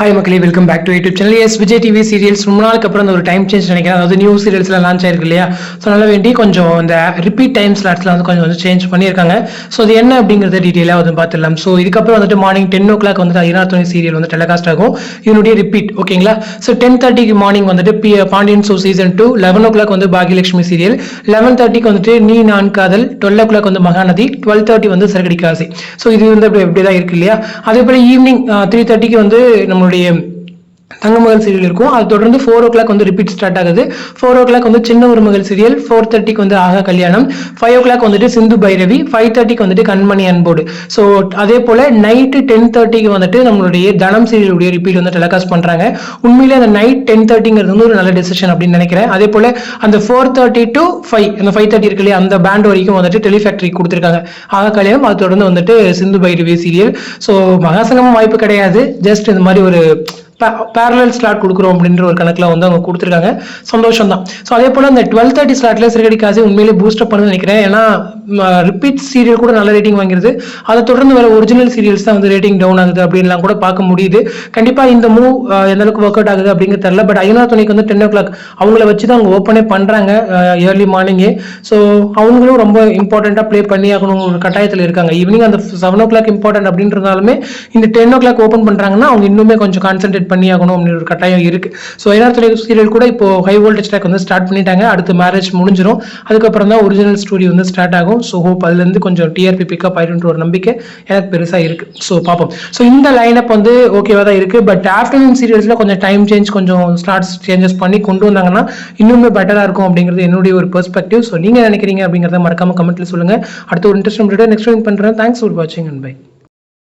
Hi மக்களே welcome back to YouTube channel S Vijay TV serials ரொம்ப நாளுக்கு அப்புறம் அந்த ஒரு டைம் சேஞ்ச் நினைக்கிறேன். அதாவது நியூ சீரியல்ஸ்லாம் லான்ச் ஆயிருக்கு இல்லையா? ஸோ அதனால வேண்டி கொஞ்சம் இந்த ரிப்பீட் டைம் ஸ்லாட்ஸ்லாம் வந்து கொஞ்சம் வந்து சேஞ்ச் பண்ணியிருக்காங்க. ஸோ அது என்ன அப்படிங்கிறத டீட்டெயிலாக வந்து பார்த்துடலாம். ஸோ இதுக்கப்புறம் வந்துட்டு மார்னிங் டென் ஓ கிளாக் வந்துட்டு ஐநாத்துணை சீரியல் வந்து டெலிகாஸ்ட் ஆகும். இதனுடைய ரிப்பீட் ஓகேங்களா ஸோ டென் தேர்ட்டிக்கு மார்னிங் வந்துட்டு B Pandian show season two eleven o'clock வந்து பாகியலட்சுமி சீரியல் லெவன் தேர்ட்டிக்கு வந்துட்டு நீ நான் காதல். டுவெல் ஓ கிளாக் வந்து மகாநதி. டுவெல் தேர்ட்டி வந்து சரகடி காசி. ஸோ இது வந்து அப்படி இப்படி தான் இருக்கு இல்லையா? அதே போல் ஈவினிங் த்ரீ தேர்ட்டிக்கு வந்து நம்ம நம்மளுடைய தங்கமகள் சீரியல் இருக்கும். அது தொடர்ந்து ஃபோர் ஓ கிளாக் வந்து ரிப்பீட் ஸ்டார்ட் ஆகுது. ஃபோர் ஓ கிளாக் வந்து சின்ன ஒரு மகள் சீரியல் ஃபோர் தேர்ட்டிக்கு வந்து ஆகா கல்யாணம். ஃபைவ் ஓ கிளாக் வந்துட்டு சிந்து பைரவி ஃபைவ் தேர்ட்டிக்கு வந்துட்டு கண்மணி அன்போடு. ஸோ அதே போல் நைட்டு டென் தேர்ட்டிக்கு வந்துட்டு நம்மளுடைய தனம் சீரியலுடைய ரிப்பீட் வந்து டெலிகாஸ்ட் பண்ணுறாங்க உண்மையிலே அந்த நைட் டென் தேர்ட்டிங்கிறது வந்து ஒரு நல்ல டெசிஷன் அப்படின்னு நினைக்கிறேன். அதே போல் அந்த ஃபோர் தேர்ட்டி டு ஃபைவ் அந்த ஃபைவ் தேர்ட்டி இருக்கு இல்லையா அந்த பேண்ட் வரைக்கும் வந்துட்டு டெலிஃபேக்டரி கொடுத்துருக்காங்க. ஆகா கல்யாணம் அது தொடர்ந்து வந்துட்டு சிந்து பைரவி சீரியல் ஸோ மகாசங்கமும் வாய்ப்பு கிடையாது. ஜஸ்ட் இந்த மாதிரி ஒரு பேரலல் ஸ்லாட் கொடுக்குறோம் அப்படின்ற ஒரு கணக்கில் வந்து அவங்க கொடுத்துருக்காங்க. சந்தோஷம் தான் ஸோ அதே போல் அந்த டுவெல் தேர்ட்டி ஸ்லாட்ல சிறுகடி காசு உண்மையிலே பூஸ்டப் பண்ணு நினைக்கிறேன். ஏன்னா ரிப்பீட் சீரியல் கூட நல்ல ரேட்டிங் வாங்கிருது. அதை தொடர்ந்து வர ஒரிஜினல் சீரியல்ஸ் தான் வந்து ரேட்டிங் டவுன் ஆகுது அப்படின்லாம் கூட பார்க்க முடியுது. கண்டிப்பாக இந்த மூவ் எந்த அளவுக்கு ஒர்க் அவுட் ஆகுது அப்படிங்கிறது தெரியல. பட் ஐநா துணைக்கு வந்து டென் ஓ கிளாக் அவங்கள வச்சு தான் அவங்க ஓப்பனே பண்ணுறாங்க ஏர்லி மார்னிங்கே ஸோ அவங்களும் ரொம்ப இம்பார்ட்டண்ட்டாக ப்ளே பண்ணி ஆகணும் ஒரு கட்டாயத்தில் இருக்காங்க. ஈவினிங் அந்த செவன் ஓ கிளாக் இம்பார்ட்டன்ட் அப்படின்றதாலுமே இந்த டென் ஓ கிளாக் ஓப்பன் பண்ணுறாங்கன்னா அவங்க இன்னுமே கொஞ்சம் கான்சென்ட்ரேட் பண்ணி ஆகணும் அப்படின்னு ஒரு கட்டாயம் இருக்கு. ஸோ ஐநா சீரியல் கூட இப்போ ஹை வோல்டேஜ் ட்ராக் வந்து ஸ்டார்ட் பண்ணிட்டாங்க. அடுத்து மேரேஜ் முடிஞ்சிடும் அதுக்கப்புறம் தான் ஒரிஜினல் ஸ்டோரி வந்து ஸ்டார்ட் ஆகும். ஸோ ஹோப் அதுலேருந்து கொஞ்சம் டிஆர்பி பிக்கப் ஆயிடுன்ற ஒரு நம்பிக்கை எனக்கு பெருசாக இருக்கு. ஸோ பார்ப்போம். ஸோ இந்த லைனப் வந்து ஓகேவா தான் இருக்கு. பட் ஆஃப்டர்நூன் சீரியல்ஸில் கொஞ்சம் டைம் சேஞ்ச் கொஞ்சம் ஸ்லாட்ஸ் சேஞ்சஸ் பண்ணி கொண்டு வந்தாங்கன்னா இன்னுமே பெட்டராக இருக்கும் அப்படிங்கிறது என்னுடைய ஒரு பெர்ஸ்பெக்டிவ் ஸோ நீங்கள் நினைக்கிறீங்க அப்படிங்கிறத மறக்காம கமெண்ட்ல சொல்லுங்க. அடுத்த ஒரு இன்ட்ரெஸ்ட் நெக்ஸ்ட் பண்ணுறேன் தேங்க்ஸ் ஃபார் வாட்சிங் அண்ட் பை